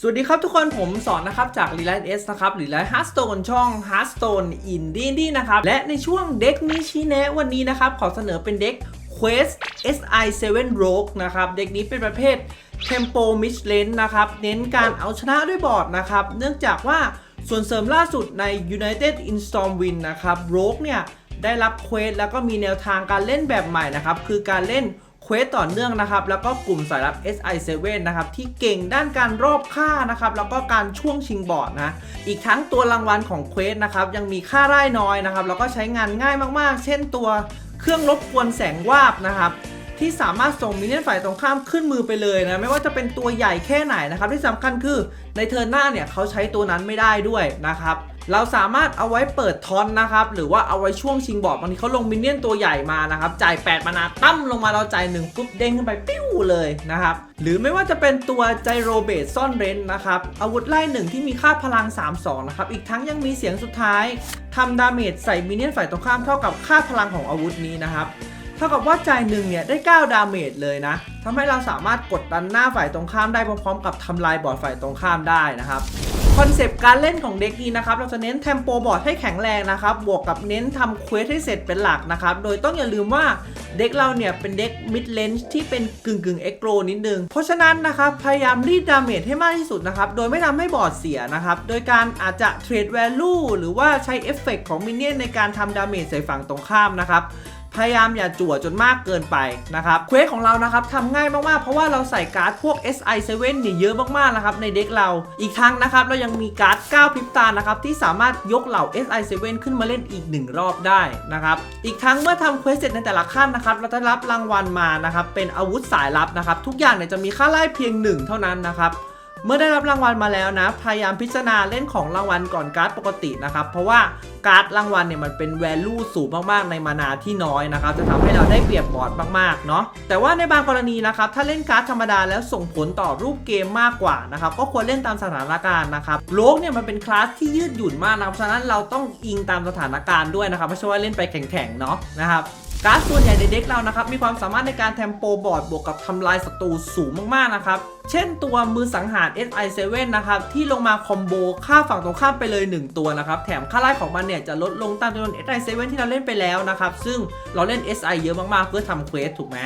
สวัสดีครับทุกคนผมสอนนะครับจาก r e l i g h t S นะครับหรือ Light Hearthstone ช่อง Hearthstone Indie นะครับ และในช่วงเด็กนี้ชี้แนะวันนี้นะครับ ขอเสนอเป็นเด็ก Quest SI7 Rogue นะครับ เด็กนี้เป็นประเภท Tempo Mid Lane นะครับ เน้นการเอาชนะด้วยบอร์ดนะครับ เนื่องจากว่าส่วนเสริมล่าสุดใน United in Stormwind นะครับ Rogue เนี่ยได้รับเควสแล้วก็มีแนวทางการเล่นแบบใหม่นะครับ คือการเล่น เควสต่อเนื่องนะครับ แล้วก็กลุ่มสายลับ SI7 นะครับ ที่เก่งด้านการรอบฆ่านะครับ แล้วก็การช่วงชิงบอร์ดนะ อีกทั้งตัวรางวัลของเควสนะครับ ยังมีค่าไร่น้อยนะครับ แล้วก็ใช้งานง่ายมากๆ เช่นตัวเครื่องรบกวนแสงวาบนะครับที่สามารถส่งมินเนี่ยนฝ่ายตรงข้ามขึ้นมือไปเลยนะ ไม่ว่าจะเป็นตัวใหญ่แค่ไหนนะครับ ที่สำคัญคือในเทิร์นหน้าเนี่ยเขาใช้ตัวนั้นไม่ได้ด้วยนะครับ เราสามารถเอาไว้เปิดทอนนะครับ หรือว่าเอาไว้ช่วงชิงบอร์ดบางทีเขาลงมินเนี่ยนตัวใหญ่มานะครับ จ่าย 8 มานาตั้มลงมาเราจ่าย1ปุ๊บเด้งขึ้นไปปิ้วเลยนะครับ หรือไม่ว่าจะเป็นตัวไจโรเบตซ่อนเร้นนะครับ อาวุธไล่หนึ่งที่มีค่าพลัง 3-2 นะครับ อีกทั้งยังมีเสียงสุดท้ายทำดาเมจใส่มินเนี่ยนฝ่ายตรงข้ามเท่ากับค่าพลังของอาวุธนี้นะครับเท่ากับว่าจ่ายหนึ่งเนี่ยได้ 9 ดาเมจเลยนะทำให้เราสามารถกดดันหน้าฝ่ายตรงข้ามได้พร้อมๆ กับทำลายบอร์ดฝ่ายตรงข้ามได้นะครับ อนเซปต์การเล่นของเด็กนี้นะครับเราจะเน้นเทมโปบอร์ดให้แข็งแรงนะครับบวกกับเน้นทำเควสให้เสร็จเป็นหลักนะครับโดยต้องอย่าลืมว่าเด็กเราเนี่ยเป็นเด็กมิดเลนจ์ที่เป็นกึ่งกึ่งเอ็กโรนิดนึง เพราะฉะนั้นนะครับพยายามรีดดาเมจให้มากที่สุดนะครับโดยไม่ทำให้บอร์ดเสียนะครับโดยการอาจจะเทรดแวลูหรือว่าใช้เอฟเฟกของมินเนี่ยนในการทำดาเมจใส่ฝั่งตรงข้ามนะครับ พยายามอย่าจั่วจนมากเกินไปนะครับเควสของเรานะครับทำง่ายมากๆ เพราะว่าเราใส่การ์ดพวก SI7 เนี่ยเยอะมากๆนะครับในเด็กเราอีกทั้งนะครับเรายังมีการ์ด 9 พริบตานะครับที่สามารถยกเหล่า SI7 ขึ้นมาเล่นอีก 1 รอบได้นะครับอีกทั้งเมื่อทำเควสเสร็จในแต่ละขั้นนะครับเราจะรับรางวัลมานะครับเป็นอาวุธสายลับนะครับทุกอย่างเนี่ยจะมีค่าไล่เพียงหนึ่งเท่านั้นนะครับ เมื่อได้รับรางวัลมาแล้วนะ พยายามพิจารณาเล่นของรางวัลก่อนการ์ดปกตินะครับ เพราะว่าการ์ดรางวัลเนี่ยมันเป็น value สูงมากๆในมานาที่น้อยนะครับ จะทำให้เราได้เปรียบบอร์ดมากๆเนาะแต่ว่าในบางกรณีนะครับ ถ้าเล่นการ์ดธรรมดาแล้วส่งผลต่อรูปเกมมากกว่านะครับ ก็ควรเล่นตามสถานการณ์นะครับโลกเนี่ยมันเป็นคลาสที่ยืดหยุ่นมากนะครับฉะนั้นเราต้องอิงตามสถานการณ์ด้วยนะครับไม่ใช่ว่าเล่นไปแข็งๆเนาะนะครับ การ์ดส่วนใหญ่ในเด็กเรานะครับมีความสามารถในการแทมโปบอร์ดบวกกับทำลายศัตรูสูงมากๆนะครับ เช่นตัวมือสังหาร SI7 นะครับที่ลงมาคอมโบฆ่าฝั่งตรงข้ามไปเลย 1 ตัวนะครับ แถมค่าไล่ของมันเนี่ยจะลดลงตามจำนวน SI7 ที่เราเล่นไปแล้วนะครับ ซึ่งเราเล่น SI เยอะมากๆเพื่อทำเควสถูกไหม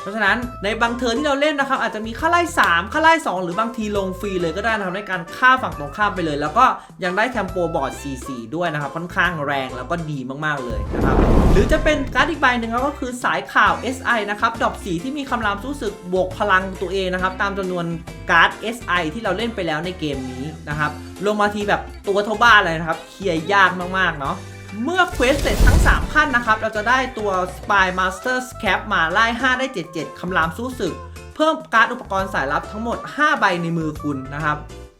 เพราะฉะนั้นในบางเทิร์นที่เราเล่นนะครับอาจจะมีค่าไล่ 3 ค่าไล่ 2 หรือบางทีลงฟรีเลยก็ได้นะครับในการฆ่าฝั่งตรงข้ามไปเลย แล้วก็ยังได้เทมโปบอร์ด 4 4 ด้วยนะครับค่อนข้างแรงแล้วก็ดีมากๆเลยนะครับหรือจะเป็นการ์ดอีกใบหนึ่งครับก็คือสายข่าว SI นะครับดอกสีที่มีคำรามสู้ศึกบวกพลังตัวเองนะครับตามจำนวนการ์ด SI ที่เราเล่นไปแล้วในเกมนี้นะครับลงมาทีแบบตัวเท่าบ้านเลยนะครับเคลียร์ยากมากๆเนาะ เมื่อเควสเสร็จทั้ง 3 ขั้นนะครับ เราจะได้ตัว Spy Master Scap มาไล่ 5 ได้ 77 คำรามสู้ศึก เพิ่มการ์ดอุปกรณ์สายลับทั้งหมด 5 ใบในมือคุณนะครับ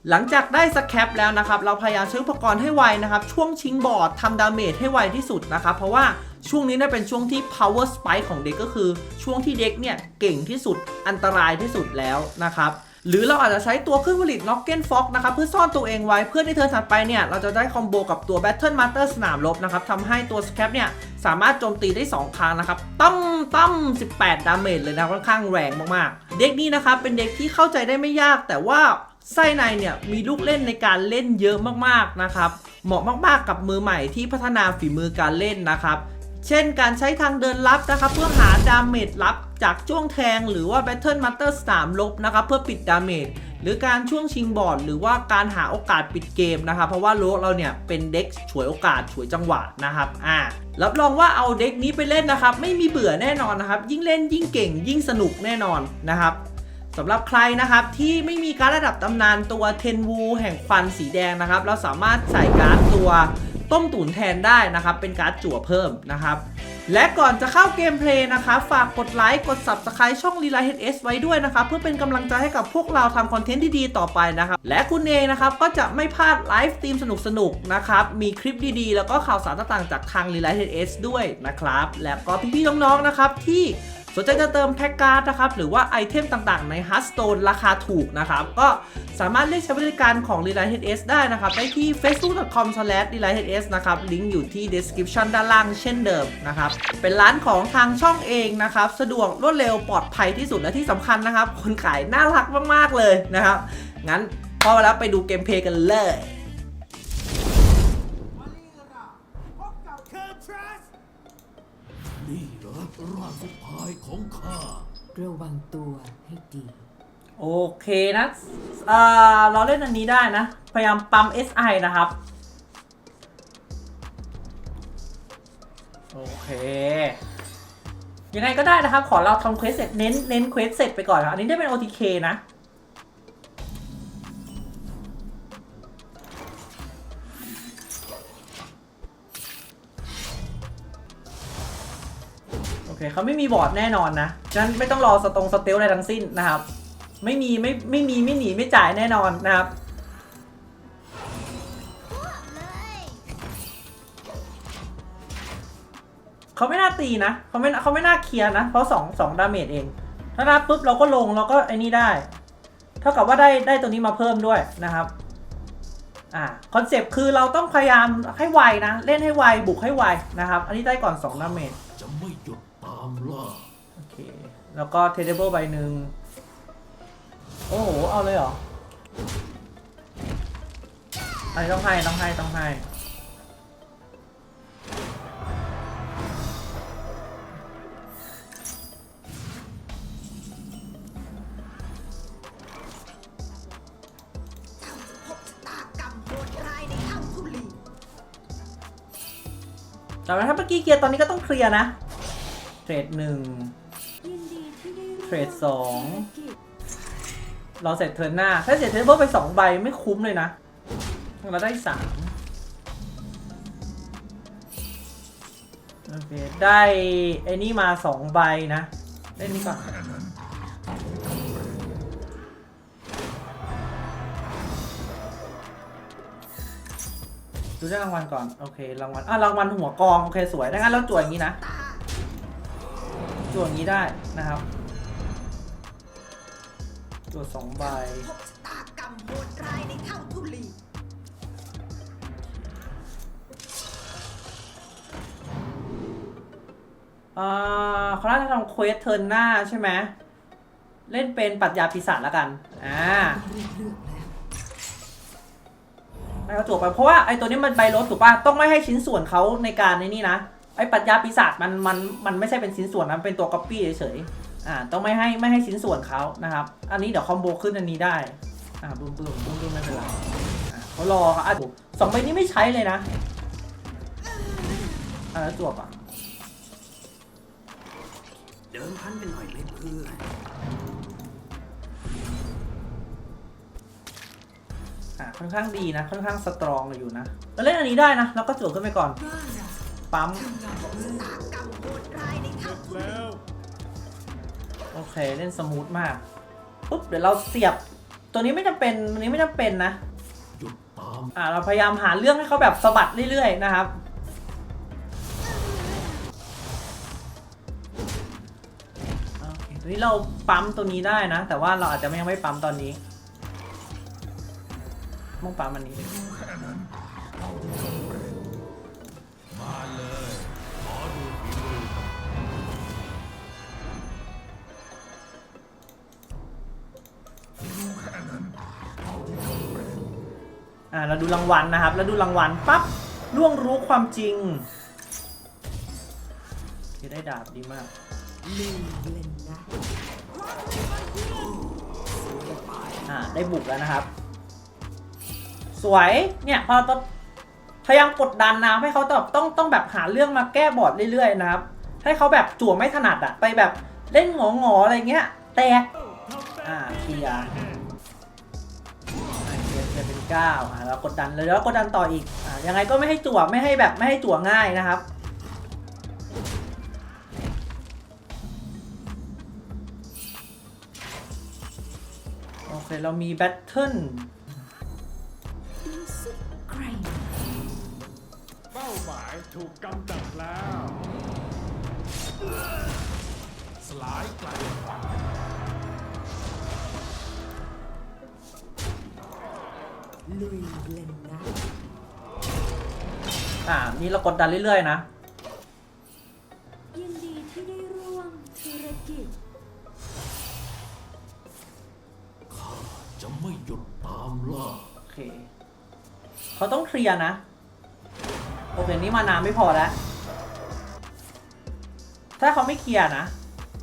หลังจากได้สแคปแล้วนะครับ เราพยายามใช้อุปกรณ์ให้ไวนะครับ ช่วงชิงบอร์ดทำดาเมจให้ไวที่สุดนะครับ เพราะว่าช่วงนี้น่าเป็นช่วงที่ power spike ของเด็กก็คือ ช่วงที่เด็กเนี่ยเก่งที่สุดอันตรายที่สุดแล้วนะครับ หรือเราอาจจะใช้ตัวเครื่องผลิต Nocken Fox นะครับเพื่อซ่อนตัวเองไว้เพื่อในเทิร์นถัดไปเนี่ยเราจะได้คอมโบกับตัว Battle Master สนามรบนะครับทำให้ตัว Scap เนี่ยสามารถโจมตีได้ 2 ครั้งนะครับตั้มตั้ม18 ดาเมจเลยนะค่อนข้างแรงมากๆ เด็กนี้นะครับเป็นเด็กที่เข้าใจได้ไม่ยาก แต่ว่าไส้ในเนี่ยมีลูกเล่นในการเล่นเยอะมากๆนะครับเหมาะมากๆกับมือใหม่ที่พัฒนาฝีมือการเล่นนะครับ เช่นการใช้ทางเดินลับนะครับเพื่อหาดาเมจลับจากจ้วงแทงหรือว่า Battle Master 3ลบนะครับเพื่อปิดดาเมจหรือการช่วงชิงบอร์ดหรือว่าการหาโอกาสปิดเกมนะครับ เพราะว่าโลกเราเนี่ยเป็นเด็กฉวยโอกาสฉวยจังหวะนะครับอ่ารับรองว่าเอาเด็กนี้ไปเล่นนะครับ ไม่มีเบื่อแน่นอนนะครับ ยิ่งเล่นยิ่งเก่ง ยิ่งสนุกแน่นอนนะครับสำหรับใครนะครับที่ไม่มีการระดับตำนานตัวเทนวูแห่งควันสีแดงนะครับ เราสามารถใส่การ์ดตัว ต้มตุ๋นแทนได้นะครับ เป็นการ์ดจั่วเพิ่มนะครับ และก่อนจะเข้าเกมเพลย์นะครับฝากกดไลค์กด Subscribe ช่อง l i l a HS ไว้ด้วยนะครับ เพื่อเป็นกำลังใจให้กับพวกเราทำคอนเทนต์ที่ดีต่อไปนะครับ และคุณเองนะครับก็จะไม่พลาดไลฟ์สตรีมสนุกๆนะครับ มีคลิปดีๆ แล้วก็ข่าวสารต่างๆจากทาง l i l a HS ด้วยนะครับ และก็พี่ๆน้องๆนะครับที่ สนใจจะเติมแพ็กการ์ดนะครับ หรือว่าไอเทมต่างๆใน Hearthstone ราคาถูกนะครับ ก็สามารถเรียกใช้บริการของ r e l i g h t s ได้นะครับได้ที่ facebook.com r e l i h s นะครับ ลิงก์อยู่ที่ description ด้านล่างเช่นเดิมนะครับ เป็นร้านของทางช่องเองนะครับ สะดวกรวดเร็วปลอดภัยที่สุดและที่สำคัญนะครับ คนขายน่ารักมากๆเลยนะครับ งั้นพอแล้วไปดูเกมเพลย์กันเลย นี่เหรอร่างสุดท้ายของข้า ระวังตัวให้ดี โอเคนะเอ่อเราเล่นอันนี้ได้นะ พยายามปั๊ม SI นะครับ โอเค ยังไงก็ได้นะครับ ขอเราทำเควสเสร็จเน้นเน้นเควสเสร็จไปก่อนครับอันนี้ได้เป็น OTK นะ เคเขาไม่มีบอร์ดแน่นอนนะฉะนั้นไม่ต้องรอสตงสเตลอะไรทั้งสิ้นนะครับ ไม่มีไม่ไม่มีไม่หนีไม่จ่ายแน่นอนนะครับเขาไม่น่าตีนะเขาไม่เขาไม่น่าเคลียร์นะ เพราะสองสองดาเมจเอง ถ้ารับปุ๊บเราก็ลงเราก็ไอ้นี่ได้ เท่ากับว่าได้ได้ตัวนี้มาเพิ่มด้วยนะครับอ่าคอนเซปต์คือเราต้องพยายามให้ไวนะ เล่นให้ไว บุกให้ไวนะครับ อันนี้ได้ก่อน2ดาเมจามล่าโอเค แล้วก็เทเดเบิลใบหนึ่ง โอ้โห เอาเลยเหรออันนี้ต้องให้ ต้องให้ ต้องให้พบชะตากรรมโหดร้ายในถ้ำทุลีแต่ว่าถ้าเมื่อกี้เกียร์ตอนนี้ก็ต้องเคลียร์นะเท รดหนึ่งยินดีที่ได้ร่วมเทรดสองธุรกิจเราเสร็จเทิร์นหน้า ถ้าเสร็จเทิร์นเบิลไปสองใบไม่คุ้มเลยนะ เราได้สามโอเค ได้ไอ้นี่มาสองใบนะเล่นนี้ก่อนดูได้รางวัลก่อน โอเค รางวัล อะ รางวัลหัวกอง โอเค สวยดังนั้นเราจวดอย่างนี้นะตา จวดอย่างนี้ได้นะครับจวดสองใบพบชะตากรรมโหดร้ายในถ้ำทุลีอ่าเขาน่าจะทำเควสเทิร์นหน้าใช่ไหมเล่นเป็นปรัชญาปีศาจแล้วกัน อ่าเลือกเลือกแล้วให้เขาจวบไป เพราะว่าไอ้ตัวนี้มันใบลดถูกป่ะ ต้องไม่ให้ชิ้นส่วนเขาในการในนี่นะไอ้ปรัชญาปีศาจมันมันมันไม่ใช่เป็นชิ้นส่วนนะมันเป็นตัวก๊อปปี้เฉยๆอ่าต้องไม่ให้ไม่ให้ชิ้นส่วนเขานะครับ อันนี้เดี๋ยวคอมโบขึ้นอันนี้ได้อ่าบึ้มบึ้มบึ้มบึ้มไม่เป็นไรอ่าเขารอครับอะสองใบนี้ไม่ใช้เลยนะอ่าแล้วจวบอะเดิมพันกันหน่อยเลยเพื่อนอ่าค่อนข้างดีนะค่อนข้างสตรองอยู่นะเราเล่นอันนี้ได้นะแล้วก็จวดขึ้นไปก่อน ปั๊มพบชะตากรรมโหดร้ายในถ้ำทุลีโอเคเล่นสมูทมากปุ๊บเดี๋ยวเราเสียบ ตัวนี้ไม่จำเป็นตัวนี้ไม่จำเป็นนะหยุดตามอ่าเราพยายามหาเรื่องให้เขาแบบสะบัดเรื่อยๆนะครับโอเคตัวนี้เราปั๊มตัวนี้ได้นะ แต่ว่าเราอาจจะยังไม่ปั๊มตอนนี้ต้องปั๊มอันนี้ อ่าเราดูรางวัลนะครับแล้วดูรางวัลปั๊บล่วงรู้ความจริงโอเคได้ดาบดีมากลืมเล่นนะอ่าได้บุกแล้วนะครับ สวยเนี่ยพอตพยายามกดดันนะให้เขาแบบต้องต้องแบบหาเรื่องมาแก้บอร์ดเรื่อยๆนะครับ ให้เขาแบบจั่วไม่ถนัดอะไปแบบเล่นงอๆอะไรเงี้ย แตก 9อ่าเรากดดันแล้วกดดันต่ออีกอ่ายังไงก็ไม่ให้จั่วไม่ให้แบบไม่ให้จั่วง่ายนะครับโอเคเรามีแบตเทิลเป้าหมายถูกกำจัดแล้ว สลายกลายเป็น ลุยเล่นนะ อ่า นี่เรากดดันเรื่อยๆนะ ยินดีที่ได้ร่วมธุรกิจ ข้าจะไม่หยุดตามล่าเขาต้องเคลียร์นะ โอเค นี่มานาไม่พอแล้ว ถ้าเขาไม่เคลียร์นะ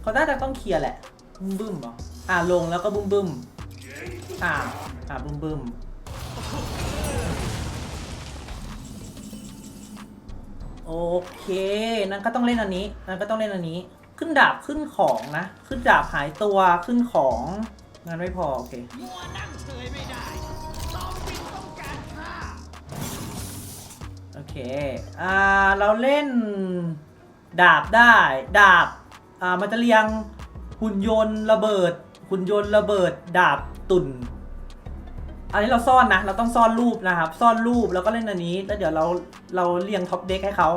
เขาน่าจะต้องเคลียร์แหละ บึ้มบึ้มเหรออ่าลงแล้วก็บึ้มบึ้มอ่าอ่าบึ้มบึ้ม โอเค นั่นก็ต้องเล่นอันนี้ นั่นก็ต้องเล่นอันนี้ ขึ้นดาบขึ้นของนะ ขึ้นดาบหายตัวขึ้นของงั้นไม่พอโอเคมัวนั่งเฉยไม่ได้ซอมบี้ต้องการฆ่าโอเค อ่า เราเล่นดาบได้ ดาบ อ่า มันจะเรียงหุ่นยนต์ระเบิด หุ่นยนต์ระเบิด ดาบตุ่น อันนี้เราซ่อนนะ เราต้องซ่อนรูปนะครับ ซ่อนรูปแล้วก็เล่นอันนี้ แล้วเดี๋ยวเราเราเรียงท็อปเด็กให้เขา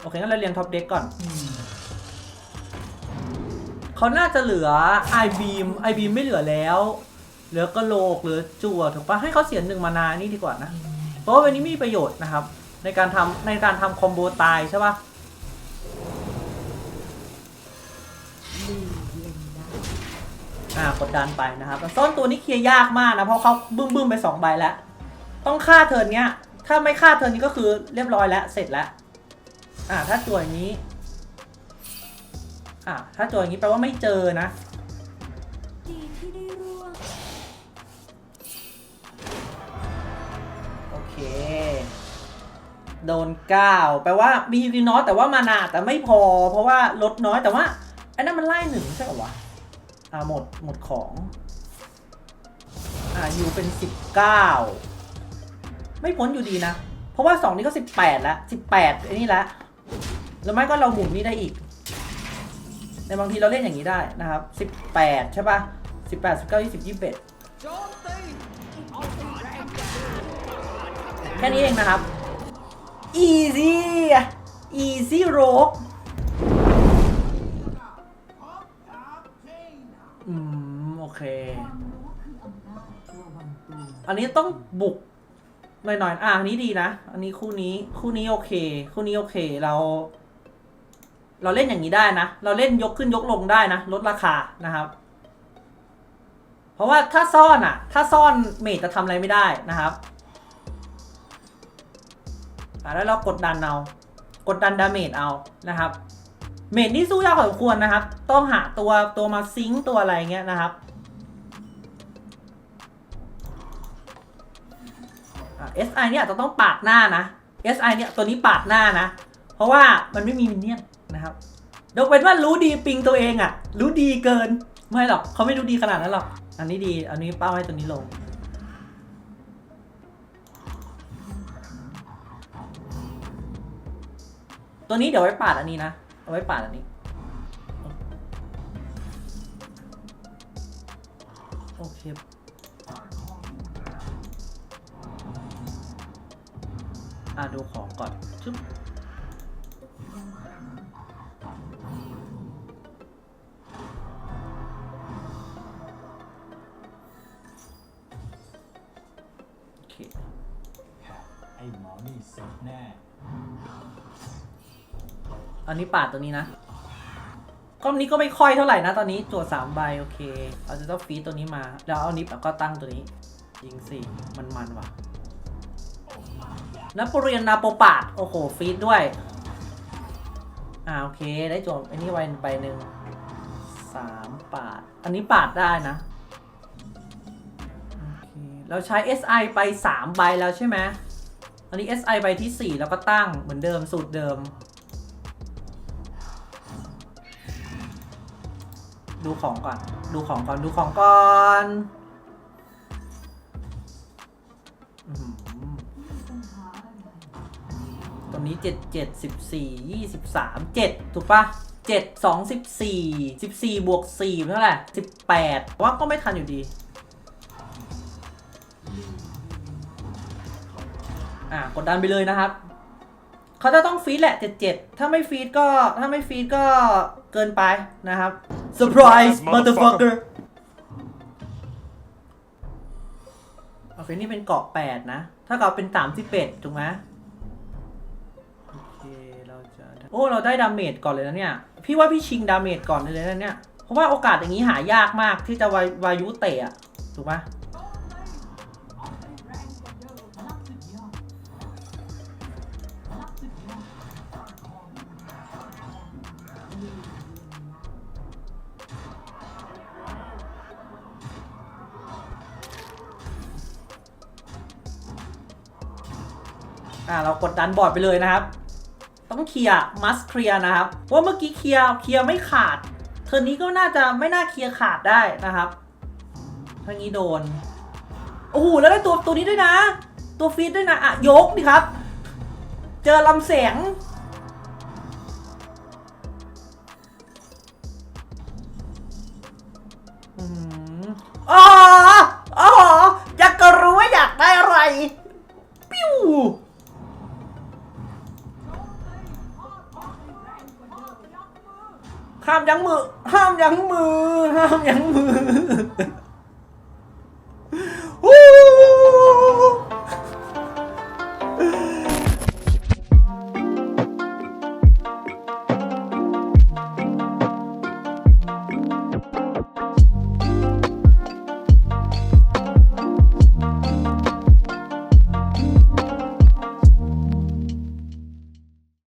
โอเคงั้นเราเรียงท็อปเด็กก่อน เขาน่าจะเหลือไอบีมไอบีมไม่เหลือแล้ว เหลือกระโหลกเหลือจั่วถูกปะให้เขาเสียหนึ่งมานานี่ดีกว่านะ เพราะว่าวันนี้มีประโยชน์นะครับ ในการทำในการทำคอมโบตายใช่ปะ อ่ากดดันไปนะครับซ่อนตัวนี้เคลียร์ยากมากนะ เพราะเขาบึ้มบึ้มๆไปสองใบแล้ว ต้องฆ่าเทิร์นเนี้ย ถ้าไม่ฆ่าเทิร์นนี้ก็คือเรียบร้อยแล้ว เสร็จแล้ว อ่าถ้าตัวอย่างนี้ อ่าถ้าตัวอย่างนี้แปลว่าไม่เจอนะโอเค โดนเก้าแปลว่ามียูน้อยแต่ว่ามานาแต่ไม่พอ เพราะว่าลดน้อยแต่ว่าไอ้นั่นมันไล่หนึ่งใช่หรอวะ อ่าหมดหมดของ อ่ายูเป็นสิบเก้าไม่พ้นอยู่ดีนะ เพราะว่าสองนี้ก็สิบแปดแล้วสิบแปดไอ้นี่ละแล้วไม่ก็เราหมุนนี่ได้อีก ในบางทีเราเล่นอย่างนี้ได้นะครับสิบแปดใช่ปะสิบแปดสิบเก้ายี่สิบยี่สิบเอ็ดแห่งแค่นี้เองนะครับ easy easy rock อืม โอเค อันนี้ต้องบุกหน่อยๆ อะอันนี้ดีนะ อันนี้คู่นี้ คู่นี้โอเค คู่นี้โอเค เรา เราเล่นอย่างนี้ได้นะ เราเล่นยกขึ้นยกลงได้นะ ลดราคานะครับ เพราะว่าถ้าซ่อนอะ ถ้าซ่อนเมจจะทำอะไรไม่ได้นะครับแล้วเรากดดันเอา กดดันดาเมจเอานะครับ เมจนี่สู้ยากพอสมควรนะครับ ต้องหาตัวตัวมาซิงค์ตัวอะไรเงี้ยนะครับเอะ SI เนี่ยอาจจะต้องปาดหน้านะ SI เนี่ยตัวนี้ปาดหน้านะ เพราะว่ามันไม่มีมินเนี่ยนนะครับยกเว้นว่ารู้ดีปิงตัวเองอะรู้ดีเกิน ไม่หรอกเขาไม่รู้ดีขนาดนั้นหรอก อันนี้ดี อันนี้เป้าให้ตัวนี้ลงตัวนี้เดี๋ยวไว้ปาดอันนี้นะ เอาไว้ปาดอันนี้ โอเค อะดูของก่อนชึบ อันนี้ปาดตัวนี้นะก้องนี้ก็ไม่ค่อยเท่าไหร่นะตอนนี้โจทย์สามใบโอเคเอาจะต้องฟีดตัวนี้มา แล้วเอานิปแล้วก็ตั้งตัวนี้ ยิงสี่มันมันว่ะนโปเรียนนาโปปาดโอ้โหฟีดด้วย อ่าโอเคได้จทย์อันนี้ไว้ใบหนึ่งสามปาด อันนี้ปาดได้นะเคเราใช้ SI ไป 3 ใบแล้วใช่ไหมอันนี้ SI ใบที่ 4 แล้วก็ตั้งเหมือนเดิมสูตรเดิม ดูของก่อน ดูของก่อน ดูของก่อนอื้อหือตัวนี้เจ็ดเจ็ดสิบสี่ยี่สิบสามเจ็ดถูกปะเจ็ดสองสิบสี่สิบสี่บวกสี่เท่าไหร่สิบแปดว่าก็ไม่ทันอยู่ดีอะกดดันไปเลยนะครับ เขาจะต้องฟีดแหละเจ็ดเจ็ดถ้าไม่ฟีดก็ถ้าไม่ฟีดก็เกินไปนะครับ surprise motherfucker โอเคนี่เป็นเกาะแปดนะ ถ้าเกาเป็นสามสิบเอ็ดถูกไหมโอเคเราจะได้โอ้ เราได้ดาเมจก่อนเลยนะเนี่ย พี่ว่าพี่ชิงดาเมจก่อนเลยนะเนี่ย เพราะว่าโอกาสอย่างนี้หายากมากที่จะวายวายุเตะอะถูกไหม ดันบอร์ดไปเลยนะครับ ต้องเคลียร์มัสเคลียร์นะครับว่าเมื่อกี้เคลียร์เคลียร์ไม่ขาดเทอร์นี้ก็น่าจะไม่น่าเคลียร์ขาดได้นะครับถ้างี้โดนโอ้โหแล้วได้ตัวตัวนี้ด้วยนะ ตัวฟีดด้วยนะอะยกดิครับ เจอลำแสงอ๋ออ๋ออยากก็รู้ว่าอยากได้อะไร ห้ามยั้งมือ ห้ามยั้งมือ ห้ามยั้งมือ